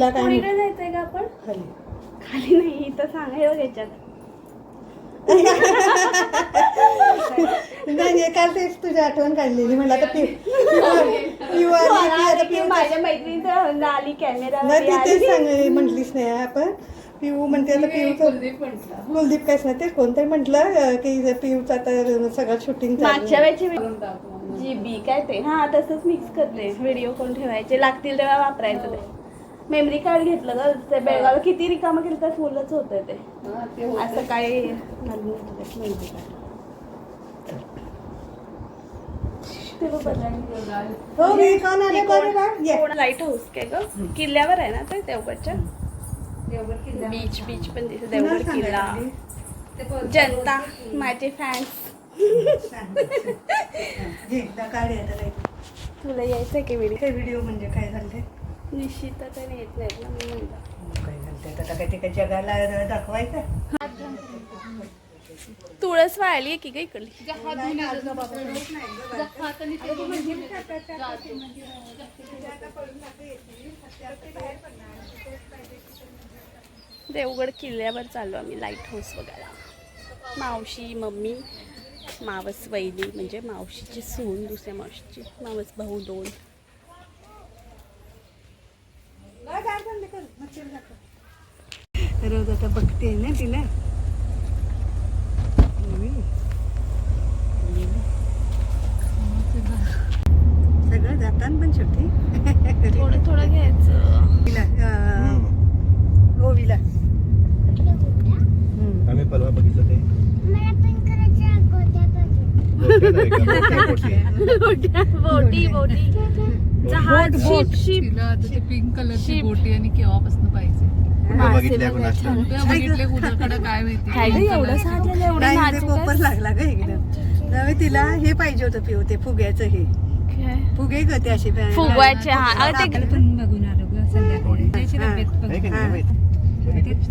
तिला काय कोणीकडे जायचंय का आपण? खाली. खाली नाही इथं सांगायला याच्यात. नाही काल तेच तुझी आठवण काढलेली. म्हणलं आता पिऊ पिऊ आली की आता पिऊ माझ्या आली कॅमेरा नाही ती तेच सांग म्हटलीच नाही आपण पिऊ म्हणते आता पिऊचं कुलदीप काहीच नाही तेच कोणतरी म्हटलं की पिऊचं आता सगळं शूटिंग मागच्या वेळची जी बी काय ते. हा तसंच मिक्स करते. व्हिडिओ कोण ठेवायचे लागतील तेव्हा वापरायचं ते. मेमरी कार्ड घेतलं ग ते बेळगाव किती रिकामं केलं तर फुलच होतं ते. असं काय मेमरी कार्ड. ते बघ बदलायला. हो मी कोण आले बरं का ये. कोण लाइट हाऊस काय ग किल्ल्यावर आहे ना ते देवगडच्या? बीच बीच पण दिसत देवगड किल्ला. जनता माझे फॅन्स घे, एकदा काढ याचा लाइट. तुला यायचंय की व्हिडिओ हे व्हिडिओ म्हणजे काय झालंय? निश्चित आता येत नाहीत ना मी म्हणलं. काय झालंय आता काय ते काय जगाला दाखवायचं? तुळस वाळली आहे की ग इकडली? देवगड किल्ल्यावर चाललो आम्ही लाइट हाऊस बघायला. मावशी मम्मी मावस वैली म्हणजे मावशीची सून दुसऱ्या मावशीची मावस भाऊ दोन. रोज आता बघते ना तिला. सगळं जाताना पण शेवटी. थोडं थोडं घ्यायचं. तिला हम्म. आम्ही परवा बघितलं ते? बोटी बोटी. बोटी जहाज शिप शिप. तिला आता ते पिंक कलरची. बोटी आणि केव्हापासून पाहिजे. कुठं बघितल्या कोणास ठाऊक. कुठे बघितले कुणाकडे काय माहिती. काय ग एवढं साधलेलं एवढं नाही ते नाजूक पोपर आहे. लागला एकदम त्यामुळे तिला हे पाहिजे होतं पिऊ ते फुग्याचं हे? फुगे ग ते असे फुगवायचे हा. अगं ते आपण पण बघून आलो ग संध्याकाळी. त्याची. तब्येत बघ. नाही का नाही. माहीत.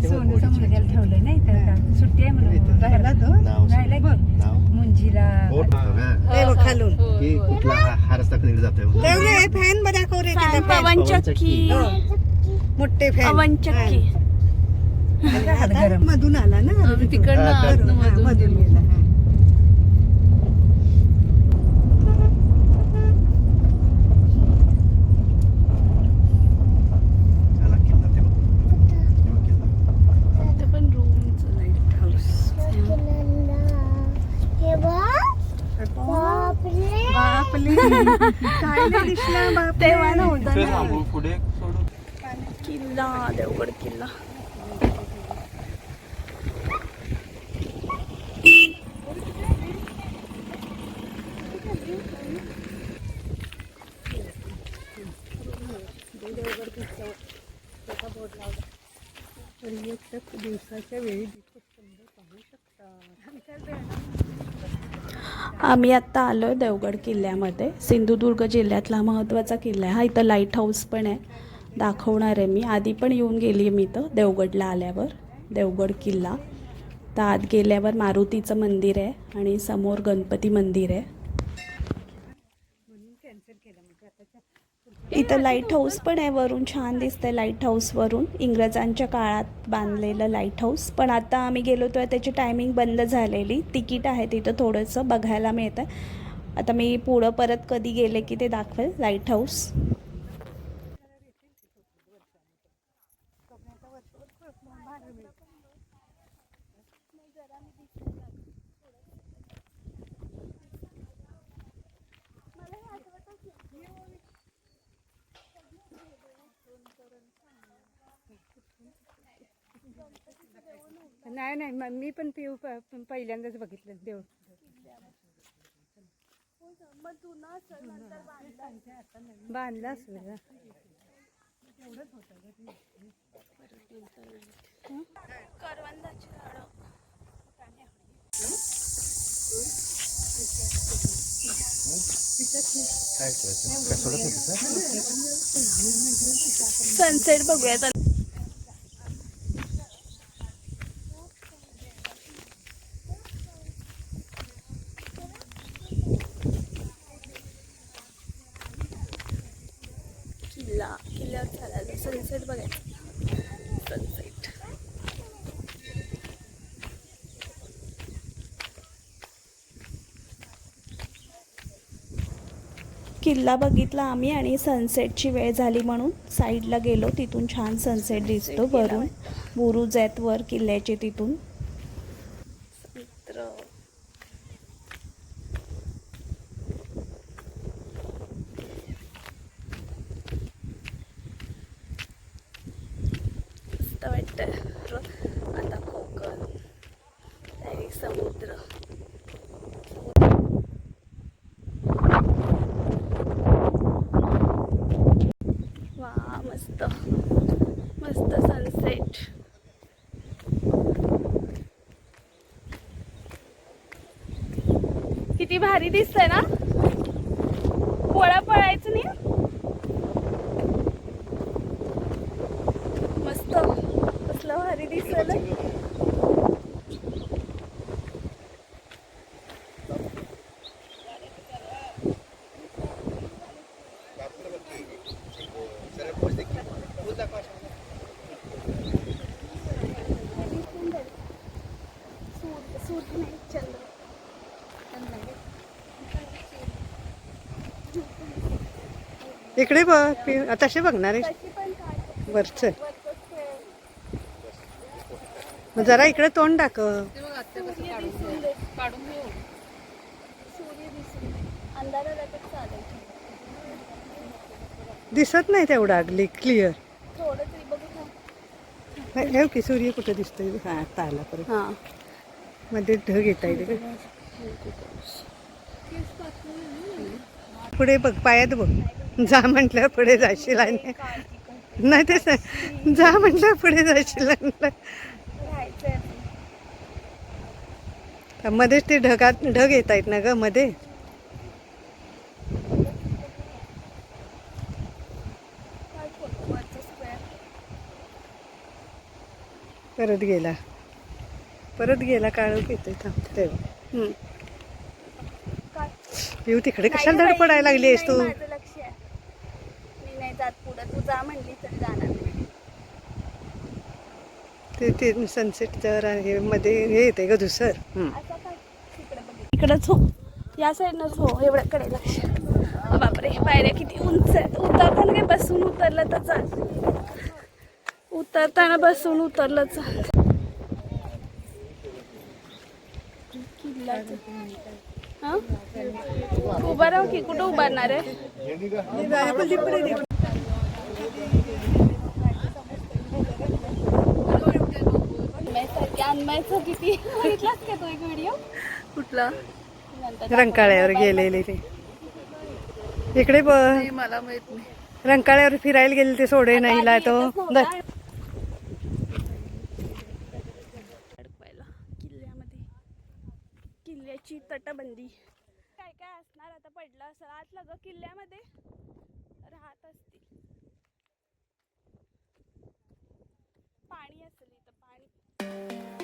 ते सोनूचा मुलग्याला ठेवलंय नाही तर का? सुट्टी आहे म्हणून. राहिला तो? नाव राहिला की नाव. मुंजीला. बोट बघा. ते बघ खालून. की कुठला हा हा रस्ता कधी जातोय? तेवढे फॅन बघा दाखव रे तिला हो. मोठे फॅन पवन चक्की. मधून आला ना तिकडनं आतनं हा, मधून मधून गेलो. गेला हा. झाला किल्ला ते बघ. हे बघ किल्ला. ते पण रूमचं लाइट हाऊस बापले काय नाही दिसला बाप तेव्हा नव्हतं ना. थांबू, पुढे. किल्ला देवगड किल्ला. पर्यटक दिवसाच्या वेळी आम्ही आत्ता आलो आहे देवगड किल्ल्यामध्ये. सिंधुदुर्ग जिल्ह्यातला महत्त्वाचा किल्ला आहे. हा इथं लाइट हाऊस पण आहे. दाखवणार आहे मी. आधी पण येऊन गेली आहे मी इथं देवगडला आल्यावर देवगड किल्ला. तर आत गेल्यावर मारुतीचं मंदिर आहे आणि समोर गणपती मंदिर आहे. इथं लाइट हाऊस पण आहे वरून छान दिसतंय लाइट हाऊसवरून इंग्रजांच्या काळात बांधलेलं लाइट हाऊस पण आता आम्ही गेलो तेव्हा त्याची टायमिंग बंद झालेली. तिकीट आहे तिथं थोडंसं बघायला मिळतं आता मी पुढं परत कधी गेले की ते दाखवेल. लाइट हाऊस नाही नाही म- मी पण पिऊ प- पहिल्यांदाच बघितलं देव बांधला असेल? सनसेट बघूया चल किल्ला किल्ला किल्ल्यावर चालायला सनसेट बघायचं. सनसेट. किल्ला बघितला आम्ही आणि सनसेटची वेळ झाली म्हणून साईडला गेलो. तिथून छान सनसेट दिसतो वरून. बुरुज आहेत वर किल्ल्याचे तिथून. मस्त आता कोकण डायरेक्ट समुद्र. वा मस्त. मस्त सनसेट किती भारी दिसतंय ना? पोळा पळायचं नाही मस्त कसलं भारी दिसलं इकडे बघ तसे बघणार. आहे वरचं. मग जरा इकडे तोंड ते घेऊ दिसत नाही तेवढा अगली क्लिअर थोडं तरी बघू हे की सूर्य कुठं दिसतोय. हा ताला परत. हां. मध्ये ढग येत आहे पुढे बघ पायात बघ. जा म्हटलं पुढे जाशील आणि नाही तेच नाही. जा म्हटलं पुढे जाशील आणि मध्येच ते ढगात ढग येत आहेत ना ग मध्ये? परत गेला. परत गेला काळोख येतोय थांब तेव्हा पिऊ तिकडे कशाला धड पडायला लागली आहेस तू? मी नाही जात पुढं. तू जा म्हणली तर जाणार नाही. ते ते सनसेटच्या हे मध्ये हे येते ग धुसर. बघ इकडंच हो या साईडनंच हो एवढ्याकडे लक्ष. बापरे पायऱ्या किती उंच आहेत. उतरताना काय बसून उतरलं तर चाल. उतरताना बसून उतरलं चाल. हा? उभा राहू की कुठं उभारणार आहे? तन्मयचं किती? बघितलाच का तो एक व्हिडिओ कुठला? रंकाळ्यावर गेलेले ते. इकडे बघ. मला माहीत नाही. रंकाळ्यावर फिरायला गेले ते सोडे नाहीला तो किल्ल्यामध्ये. किल्ल्याची तटबंदी. काय काय असणार? आता पडलं असं आतलं ग किल्ल्यामध्ये राहत असतील. पाणी असेल इथं पाणी.